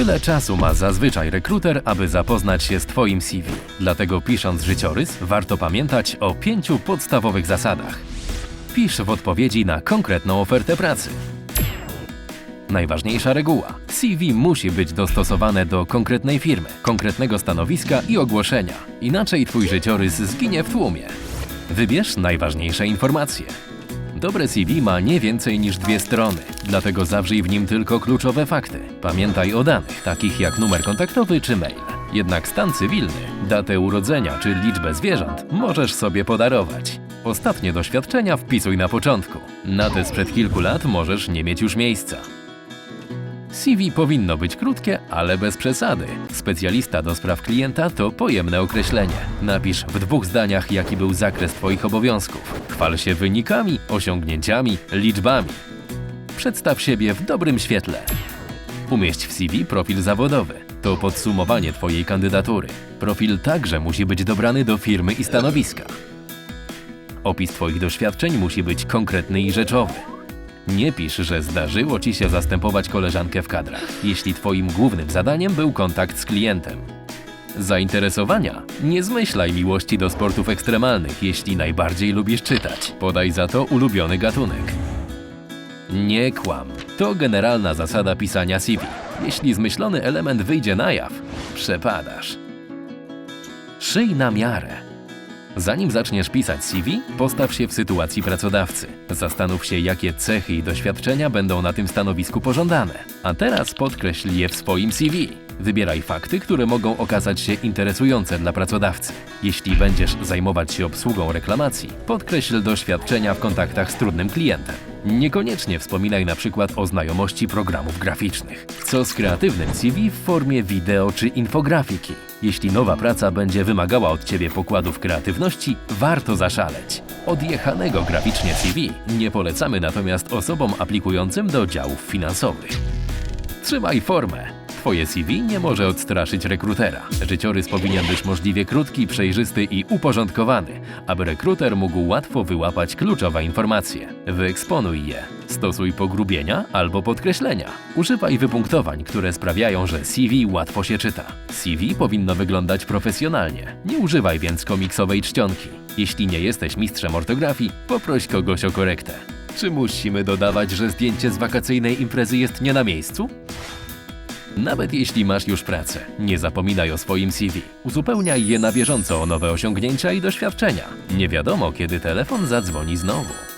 Tyle czasu ma zazwyczaj rekruter, aby zapoznać się z Twoim CV. Dlatego pisząc życiorys, warto pamiętać o pięciu podstawowych zasadach. Pisz w odpowiedzi na konkretną ofertę pracy. Najważniejsza reguła. CV musi być dostosowane do konkretnej firmy, konkretnego stanowiska i ogłoszenia. Inaczej Twój życiorys zginie w tłumie. Wybierz najważniejsze informacje. Dobre CV ma nie więcej niż dwie strony, dlatego zawrzyj w nim tylko kluczowe fakty. Pamiętaj o danych, takich jak numer kontaktowy czy mail. Jednak stan cywilny, datę urodzenia czy liczbę zwierząt możesz sobie podarować. Ostatnie doświadczenia wpisuj na początku. Na te sprzed kilku lat możesz nie mieć już miejsca. CV powinno być krótkie, ale bez przesady. Specjalista do spraw klienta to pojemne określenie. Napisz w dwóch zdaniach, jaki był zakres Twoich obowiązków. Chwal się wynikami, osiągnięciami, liczbami. Przedstaw siebie w dobrym świetle. Umieść w CV profil zawodowy. To podsumowanie Twojej kandydatury. Profil także musi być dobrany do firmy i stanowiska. Opis Twoich doświadczeń musi być konkretny i rzeczowy. Nie pisz, że zdarzyło ci się zastępować koleżankę w kadrach, jeśli twoim głównym zadaniem był kontakt z klientem. Zainteresowania? Nie zmyślaj miłości do sportów ekstremalnych, jeśli najbardziej lubisz czytać. Podaj za to ulubiony gatunek. Nie kłam. To generalna zasada pisania CV. Jeśli zmyślony element wyjdzie na jaw, przepadasz. Szyj na miarę. Zanim zaczniesz pisać CV, postaw się w sytuacji pracodawcy. Zastanów się, jakie cechy i doświadczenia będą na tym stanowisku pożądane. A teraz podkreśl je w swoim CV. Wybieraj fakty, które mogą okazać się interesujące dla pracodawcy. Jeśli będziesz zajmować się obsługą reklamacji, podkreśl doświadczenia w kontaktach z trudnym klientem. Niekoniecznie wspominaj na przykład o znajomości programów graficznych. Co z kreatywnym CV w formie wideo czy infografiki? Jeśli nowa praca będzie wymagała od Ciebie pokładów kreatywności, warto zaszaleć. Odjechanego graficznie CV nie polecamy natomiast osobom aplikującym do działów finansowych. Trzymaj formę. Twoje CV nie może odstraszyć rekrutera. Życiorys powinien być możliwie krótki, przejrzysty i uporządkowany, aby rekruter mógł łatwo wyłapać kluczowe informacje. Wyeksponuj je. Stosuj pogrubienia albo podkreślenia. Używaj wypunktowań, które sprawiają, że CV łatwo się czyta. CV powinno wyglądać profesjonalnie. Nie używaj więc komiksowej czcionki. Jeśli nie jesteś mistrzem ortografii, poproś kogoś o korektę. Czy musimy dodawać, że zdjęcie z wakacyjnej imprezy jest nie na miejscu? Nawet jeśli masz już pracę, nie zapominaj o swoim CV. Uzupełniaj je na bieżąco o nowe osiągnięcia i doświadczenia. Nie wiadomo, kiedy telefon zadzwoni znowu.